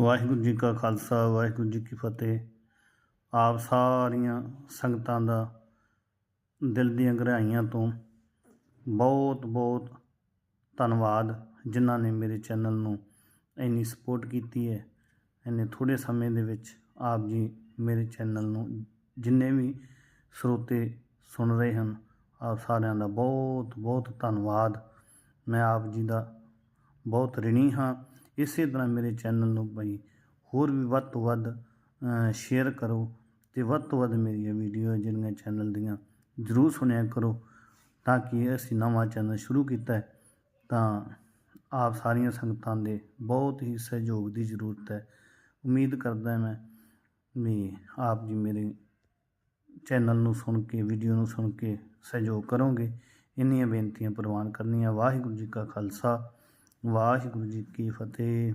ਵਾਹਿਗੁਰੂ ਜੀ ਕਾ ਖਾਲਸਾ, ਵਾਹਿਗੁਰੂ ਜੀ ਕੀ ਫਤਿਹ। ਆਪ ਸਾਰੀਆਂ ਸੰਗਤਾਂ ਦਾ ਦਿਲ ਦੀਆਂ ਗਹਿਰਾਈਆਂ ਤੋਂ ਬਹੁਤ ਬਹੁਤ ਧੰਨਵਾਦ, ਜਿਨ੍ਹਾਂ ਨੇ ਮੇਰੇ ਚੈਨਲ ਨੂੰ ਇੰਨੀ ਸਪੋਰਟ ਕੀਤੀ ਹੈ। ਇੰਨੇ ਥੋੜ੍ਹੇ ਸਮੇਂ ਦੇ ਵਿੱਚ ਆਪ ਜੀ ਮੇਰੇ ਚੈਨਲ ਨੂੰ ਜਿੰਨੇ ਵੀ ਸਰੋਤੇ ਸੁਣ ਰਹੇ ਹਨ, ਆਪ ਸਾਰਿਆਂ ਦਾ ਬਹੁਤ ਬਹੁਤ ਧੰਨਵਾਦ। ਮੈਂ ਆਪ ਜੀ ਦਾ ਬਹੁਤ ਰਿਣੀ ਹਾਂ। ਇਸੇ ਤਰ੍ਹਾਂ ਮੇਰੇ ਚੈਨਲ ਨੂੰ ਬਈ ਹੋਰ ਵੀ ਵੱਧ ਤੋਂ ਵੱਧ ਸ਼ੇਅਰ ਕਰੋ ਤੇ ਵੱਧ ਤੋਂ ਵੱਧ ਮੇਰੀਆਂ ਵੀਡੀਓ ਜਿਹੜੀਆਂ ਚੈਨਲ ਦੀਆਂ ਜ਼ਰੂਰ ਸੁਣਿਆ ਕਰੋ ਤਾਂ ਕਿ ਅਸੀਂ ਨਵਾਂ ਚੈਨਲ ਸ਼ੁਰੂ ਕੀਤਾ ਤਾਂ ਆਪ ਸਾਰੀਆਂ ਸੰਗਤਾਂ ਦੇ ਬਹੁਤ ਹੀ ਸਹਿਯੋਗ ਦੀ ਜ਼ਰੂਰਤ ਹੈ। ਉਮੀਦ ਕਰਦਾ ਮੈਂ ਵੀ ਆਪ ਜੀ ਮੇਰੇ ਚੈਨਲ ਨੂੰ ਸੁਣ ਕੇ ਵੀਡੀਓ ਨੂੰ ਸੁਣ ਕੇ ਸਹਿਯੋਗ ਕਰੋਗੇ। ਇੰਨੀਆਂ ਬੇਨਤੀਆਂ ਪ੍ਰਵਾਨ ਕਰਨੀਆਂ। ਵਾਹਿਗੁਰੂ ਜੀ ਕਾ ਖਾਲਸਾ। ਵਾਹਿਗੁਰੂ ਜੀ ਕੀ ਫਤਿਹ।